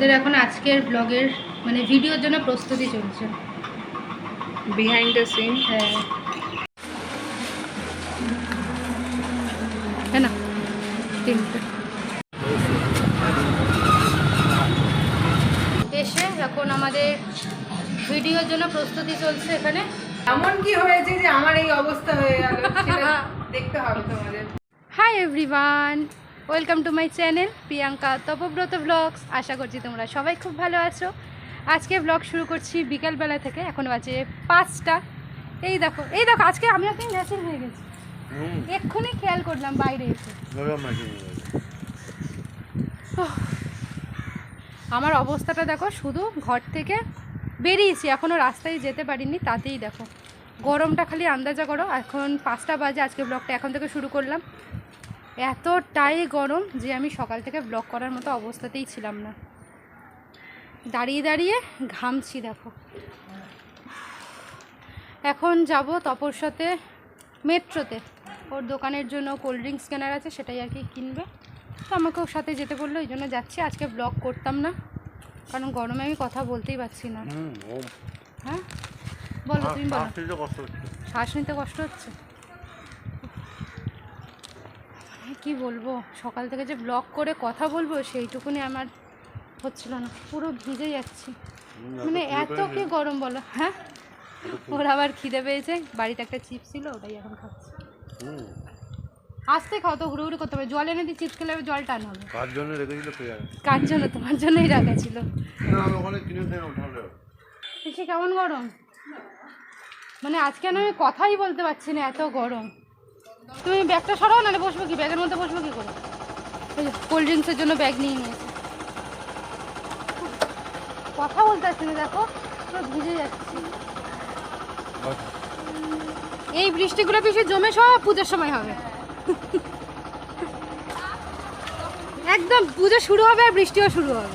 আমাদের এখন আজকের ব্লগের মানে ভিডিওর জন্য প্রস্তুতি চলছে। বিহাইন্ড দ্য সিন হ্যাঁ। না? তিনটে। এসে এখন আমাদের ভিডিওর জন্য প্রস্তুতি চলছে এখানে। এমন কি হয়েছে যে আমার এই অবস্থা হয়ে গেল? দেখতে হবে তোমাদের। Hi everyone welcome to my channel Priyanka Tapabrata vlogs আশা করছি তোমরা সবাই খুব ভালো আছো। আজকে ব্লগ শুরু করছি বিকালবেলা থেকে এখন বাজে পাঁচটা। এই দেখো এই দেখো আজকে আমি আপনি ন্যাচার হয়ে গেছি। এক্ষুনি খেয়াল করলাম বাইরে এসে। আমার অবস্থাটা দেখো শুধু ঘর থেকে বেরিয়েছি এখনও রাস্তায় যেতে পারিনি তাতেই দেখো। গরমটা খালি আন্দাজা করো এখন পাঁচটা বাজে আজকে ব্লগটা এখন থেকে শুরু করলাম। এতটাই গরম যে আমি সকাল থেকে ব্লগ করার মতো অবস্থাতেই ছিলাম না। দাঁড়িয়ে দাঁড়িয়ে ঘামছি দেখো। এখন যাব তপর সাথে মেট্রোতে। ওর দোকানের জন্য কোল্ড ড্রিঙ্কস কেনার আছে সেটাই আর কি কিনবে। তো আমাকে ওর সাথে যেতে বলল ওই জন্য যাচ্ছি। আজকে ব্লগ করতাম না কারণ গরমে আমি কথা বলতেই পারছি না। হ্যাঁ? বলো তুমি বলো। শ্বাস নিতে কষ্ট হচ্ছে মানে কি বলব? সকাল থেকে যে ব্লগ করে কথা বলব সেইটুকুনি আমার হচ্ছিল না। পুরো ভিজে যাচ্ছি। মানে এত কি গরম বলো? হ্যাঁ? ওর আবার খিদে পেয়েছে। বাড়িতে একটা চিপস ছিল ওটাই এখন খাচ্ছি। আসতে খাও তো হুড়ো হুড়ো করতে হবে। জল এনে দিয়ে চিপস খেলে জল টান হবে। কার জন্য রেখেছিল কার জন্য? তোমার জন্যই রাখা ছিল। বেশি কেমন গরম? মানে আজকে আমি কথাই বলতে পারছি না এত গরম। তুমি ব্যাগটা সরাও, নাহলে বসবো কি? ব্যাগের মধ্যে বসবো কি করে? কোল্ড ড্রিঙ্কসের জন্য ব্যাগ নিয়ে নিয়েছি। কথা বলতে পারছি না, দেখো ভিজে যাচ্ছি। এই বৃষ্টিগুলো বেশি জমে সব পুজোর সময় হবে। একদম পুজো শুরু হবে আর বৃষ্টিও শুরু হবে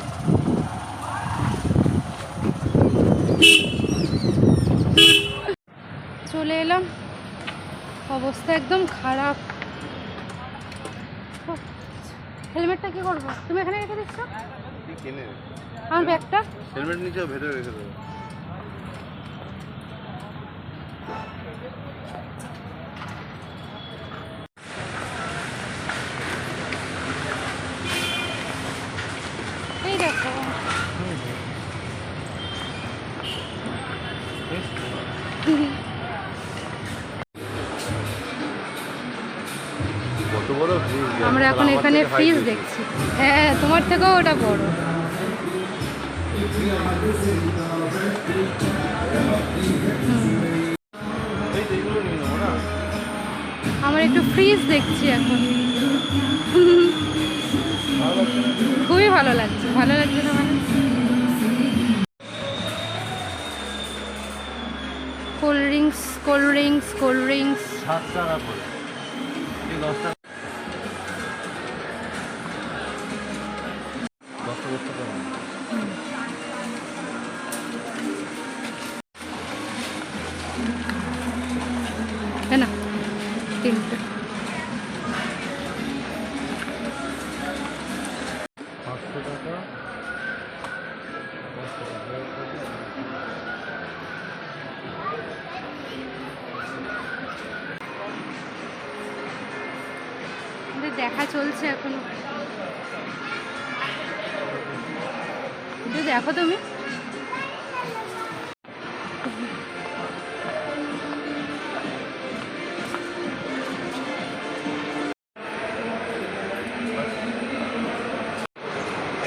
চলে এলাম অবস্থা একদম খারাপ। হেলমেটটা কি করব? তুমি এখানে রেখে দিচ্ছ? কিনে আমার ব্যাগটা? হেলমেট নিচে ভেতরে রেখে দেবো এখন এখানে ফ্রিজ দেখছি। হ্যাঁ তোমার থেকেও ওটা বড়। আমরা একটু ফ্রিজ দেখছি এখন। খুবই ভালো লাগছে ভালো লাগছে না মানে? Cold drinks cold drinks cold drinks দেখা চলছে এখনও দেখো তুমি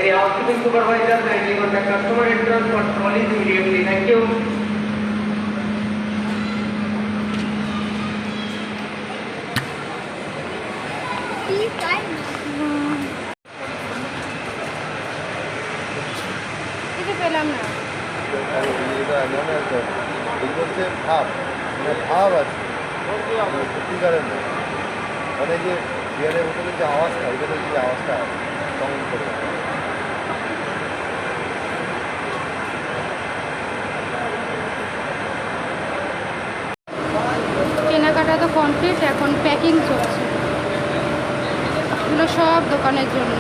Area housekeeping supervisor kindly contact customer entrance for trolleys immediately. Thank you. কিছু পেলাম না এটা এমন একটা এগুলো হচ্ছে ভাব মানে ভাব আছে। মানে সত্যিকারের না মানে যে বিয়ারের ভিতরে যে আওয়াজটা ওইটাতে যে আওয়াজটা কেমন করে কেনাকাটা তো কমপ্লিট এখন প্যাকিং চলছে। এগুলো সব দোকানের জন্য।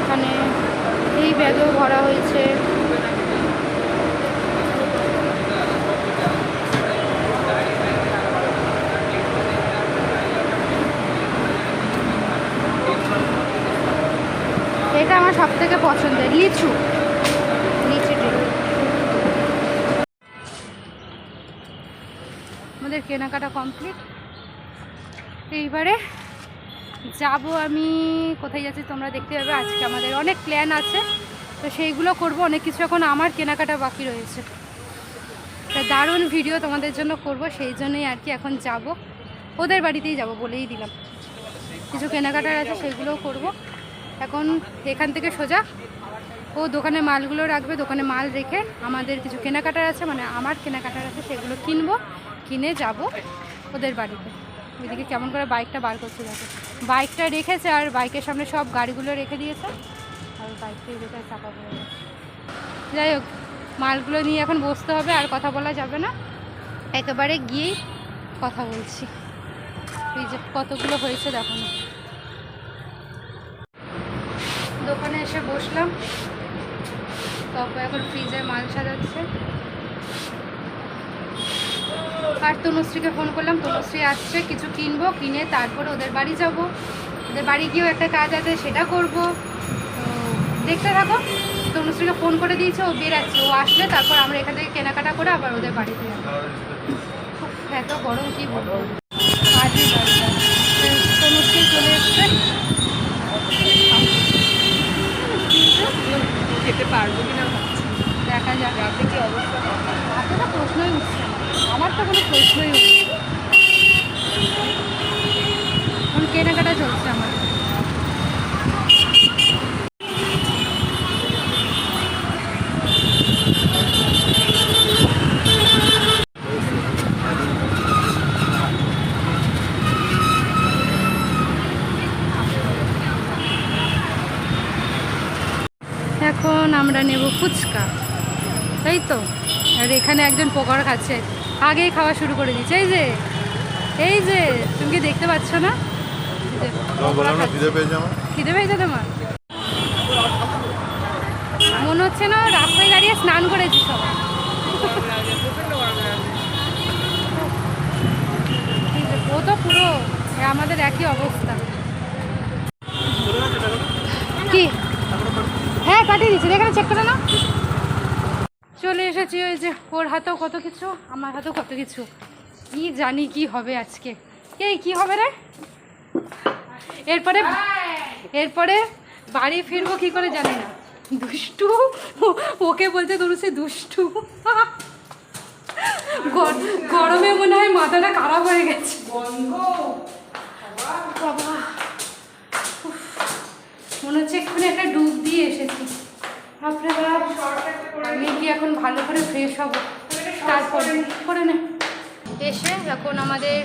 এখানে এই ব্যাগেও ভরা হয়েছে এটা আমার সব থেকে পছন্দের লিচু আমাদের কেনাকাটা কমপ্লিট এইবারে যাব আমি, কোথায় যাচ্ছি তোমরা দেখতে পাবে। আজকে আমাদের অনেক প্ল্যান আছে। তো সেইগুলো করব, অনেক কিছু এখন আমার কেনাকাটা বাকি রয়েছে। একটা দারুণ ভিডিও তোমাদের জন্য করব, সেই জন্যই আর কি এখন যাব। ওদের বাড়িতেই যাব বলেই দিলাম। কিছু কেনাকাটার আছে, সেগুলোও করব। এখন এখান থেকে সোজা ও দোকানে মালগুলো রাখবে, দোকানে মাল রেখে আমাদের কিছু কেনাকাটার আছে মানে আমার কেনাকাটার আছে, সেগুলো কিনবো, কিনে যাব ওদের বাড়িতে। ওইদিকে কেমন করে বাইকটা বার করছে দেখো। বাইকটা রেখেছে আর বাইকের সামনে সব গাড়িগুলো রেখে দিয়েছে। আর বাইকটা রেখে চাপা পড়ে গেছে। যাই হোক, মালগুলো নিয়ে এখন বসতে হবে, আর কথা বলা যাবে না। একেবারে গিয়েই কথা বলছি। এই যে কতগুলো হয়েছে দেখো। দোকানে এসে বসলাম। তারপর এখন ফ্রিজে মাল সাজাচ্ছে। আর তনুশ্রীকে ফোন করলাম, তনুশ্রী আসছে, কিছু কিনবো, কিনে তারপরে ওদের বাড়ি যাব। ওদের বাড়ি গিয়েও একটা কাজ আছে, সেটা করব। তো দেখতে থাকো। তনুশ্রীকে ফোন করে দিয়েছে, ও বেরাচ্ছে। ও আসলে তারপর আমরা এখান থেকে কেনাকাটা করে আবার ওদের বাড়িতে যাব। এত গরম, কি বলব। আজই তনুশ্রী চলে এসছে। খেতে পারব কিনা ভাবছি। দেখা যাক, আপনি কি অবস্থা? আপনার প্রশ্নই উঠছে আমার তো কোনো প্রশ্নই উঠছে না। এখন কেনাকাটা চলছে আমার এখন আমরা নেব ফুচকা। তাই তো। আর এখানে একজন পকোড়া খাচ্ছে। আগেই খাওয়া শুরু করে দিচ্ছে এই যে এই যে তুমি কি দেখতে পাচ্ছ না। খিদে পেয়েছে তোমার? মনে হচ্ছে না রাস্তায় দাঁড়িয়ে স্নান করেছি সবাই ও তো পুরো আমাদের একই অবস্থা। কি? কাটিয়ে দিচ্ছি। এখানে চেক করে না চলে এসেছি ওই যে ওর হাতেও কত কিছু, আমার হাতেও কত কিছু। কি জানি কি হবে আজকে। এই কি হবে রে? এরপরে এরপরে বাড়ি ফিরবো কি করে জানি না। দুষ্টু, ওকে বলতে ধরুছে দুষ্টু। গর- গরমে মনে হয় মাথাটা খারাপ হয়ে গেছে। মনে হচ্ছে এক্ষুনি একটা ডুব দিয়ে এসেছি। বাপরে বাপ আমি কি এখন ভালো করে ফ্রেশ হব। তারপরে করে নে। এসে এখন আমাদের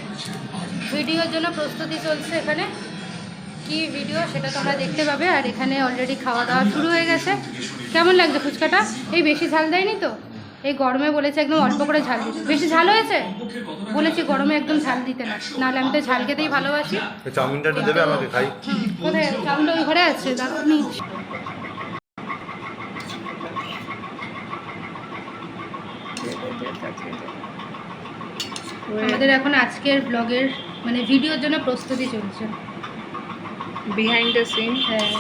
ভিডিওর জন্য প্রস্তুতি চলছে এখানে। কি ভিডিও সেটা তোমরা দেখতে পাবে। আর এখানে অলরেডি খাওয়া দাওয়া শুরু হয়ে গেছে। কেমন লাগছে ফুচকাটা? এই বেশি ঝাল দেয়নি তো? এই গরমে বলেছে একদম অল্প করে ঝাল দিতে। বেশি ঝাল হয়েছে? বলেছি গরমে একদম ঝাল দিতে না। নাহলে আমি তো ঝাল খেতেই ভালোবাসি। চাউমিনটা দেবে আমাকে খাই। কোথায়? চাউলটা ওই ঘরে আছে দাঁড়াও আমাদের এখন আজকের ব্লগের মানে ভিডিওর জন্য প্রস্তুতি চলছে। বিহাইন্ড দ্য সিন হ্যাঁ।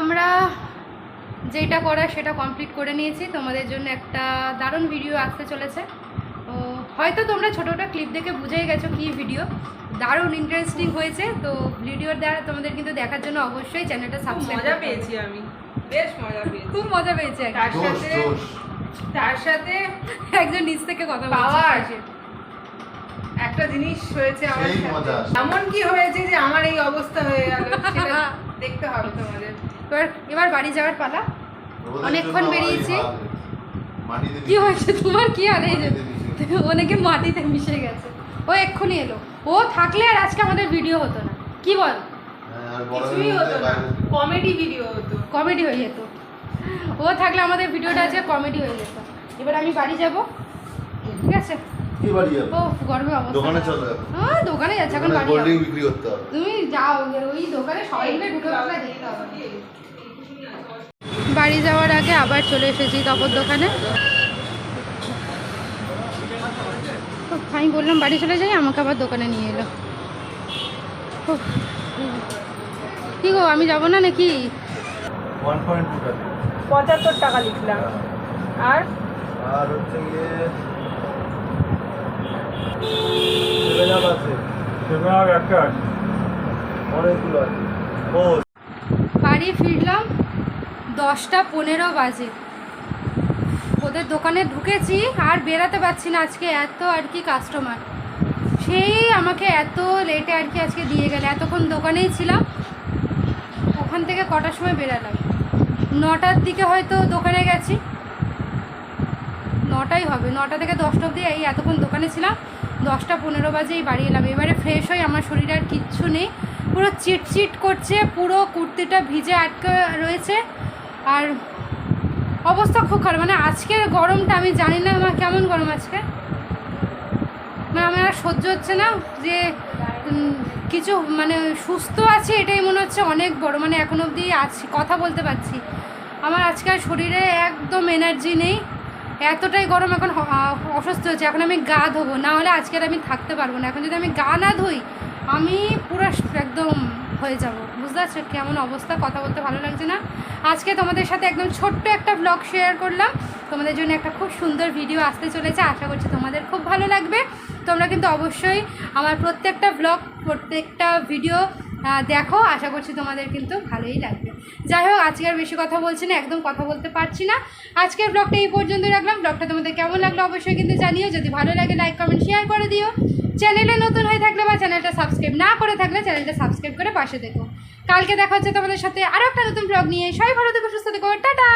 আমরা যেটা করার সেটা কমপ্লিট করে নিয়েছি। তোমাদের জন্য একটা দারুণ ভিডিও আসতে চলেছে। হয়তো তোমরা ছোটো ছোটো ক্লিপ দেখে বুঝেই গেছো কী ভিডিও দারুণ ইন্টারেস্টিং হয়েছে। তো ভিডিওর দ্বারা তোমাদের কিন্তু দেখার জন্য অবশ্যই চ্যানেলটা সাবস্ক্রাইব মজা পেয়েছি আমি। বেশ মজা পেয়েছি। খুব মজা পেয়েছি। তার সাথে তার সাথে একজন নিচ থেকে কথা Power। বলছে একটা জিনিস হয়েছে আমার সাথে। এমন কি হয়েছে যে আমার এই অবস্থা হয়ে গেল সেটা দেখতে হবে তোমাদের। এবার এবার বাড়ি যাওয়ার পালা। অনেকক্ষণ বেরিয়েছি। কি হয়েছে? তোমার কি আর এই অনেকে মাটিতে মিশে গেছে। ও এক্ষুনি এলো। ও থাকলে আর আজকে আমাদের ভিডিও হতো না। কি বল? হ্যাঁ, কিছুই হতো না। কমেডি ভিডিও হতো। কমেডি হয়ে যেত। ও থাকলে আমাদের ভিডিওটা আজকে কমেডি হয়ে যেত। এবার আমি বাড়ি যাব। ঠিক আছে? বাড়ি ও গরমে অবস্থা দোকানে। চলো এখন হ্যাঁ দোকানে যাচ্ছে এখন বাড়ি কোল্ড বিক্রি করতে হবে। তুমি যাও ওই দোকানে সবাই মিলে ঢুকে বাড়ি যাওয়ার আগে আবার চলে এসেছি তপর দোকানে। আমি বললাম বাড়ি চলে যাই আমাকে আবার দোকানে নিয়ে এলো। কি গো আমি যাব না নাকি? পঁচাত্তর টাকা লিখলাম। আর? হচ্ছে বাড়ি ফিরলাম দশটা পনেরো বাজে। ওদের দোকানে ঢুকেছি, আর বেরাতে পারছি না আজকে এত আর কি কাস্টমার সেই আমাকে এত লেটে আর কি আজকে দিয়ে গেলে। এতক্ষণ দোকানেই ছিলাম, ওখান থেকে কটার সময় বেরালাম। নটার দিকে হয়তো দোকানে গেছি। নটাই হবে, নটা থেকে দশটা অবধি এই এতক্ষণ দোকানে ছিলাম। দশটা পনেরো বাজেই বাড়ি এলাম। এবারে ফ্রেশ হয়ে আমার শরীরে আর কিচ্ছু নেই। পুরো চিটচিট করছে, পুরো কুর্তিটা ভিজে আটকে রয়েছে। আর অবস্থা খুব খারাপ। মানে আজকের গরমটা আমি জানি না আমার কেমন গরম আজকে? মানে আমার আর সহ্য হচ্ছে না যে কিছু মানে সুস্থ আছে এটাই মনে হচ্ছে অনেক বড়। মানে এখন অবধি আছি কথা বলতে পারছি। আমার আজকে আর শরীরে একদম এনার্জি নেই। এতটাই গরম এখন অসুস্থ হচ্ছে এখন আমি গা ধোবো। না হলে আজকে আমি থাকতে পারব না। এখন যদি আমি গা না ধুই, আমি পুরো একদম হয়ে যাব। বুঝতে পারছ কেমন অবস্থা? কথা বলতে ভালো লাগছে না? আজকে তোমাদের সাথে একদম ছোট্ট একটা ব্লগ শেয়ার করলাম। তোমাদের জন্য একটা খুব সুন্দর ভিডিও আসতে চলেছে। আশা করছি তোমাদের খুব ভালো লাগবে। তোমরা কিন্তু অবশ্যই আমার প্রত্যেকটা ব্লগ প্রত্যেকটা ভিডিও দেখো। আশা করছি তোমাদের কিন্তু ভালোই লাগবে। যাই হোক, আজকে আর বেশি কথা বলছি না, একদম কথা বলতে পারছি না। আজকের ব্লগটা এই পর্যন্ত রাখলাম। ব্লগটা তোমাদের কেমন লাগল অবশ্যই কিন্তু জানিও। যদি ভালো লাগে লাইক কমেন্ট শেয়ার করে দিও। চ্যানেলে নতুন হয়ে থাকলে বা চ্যানেলটা সাবস্ক্রাইব না করে থাকলে চ্যানেলটা সাবস্ক্রাইব করে পাশে দেখো কালকে দেখা হচ্ছে তোমাদের সাথে আরও একটা নতুন ব্লগ নিয়ে। সবাই ভালো থেকো, সুস্থ থেকো, টাটা!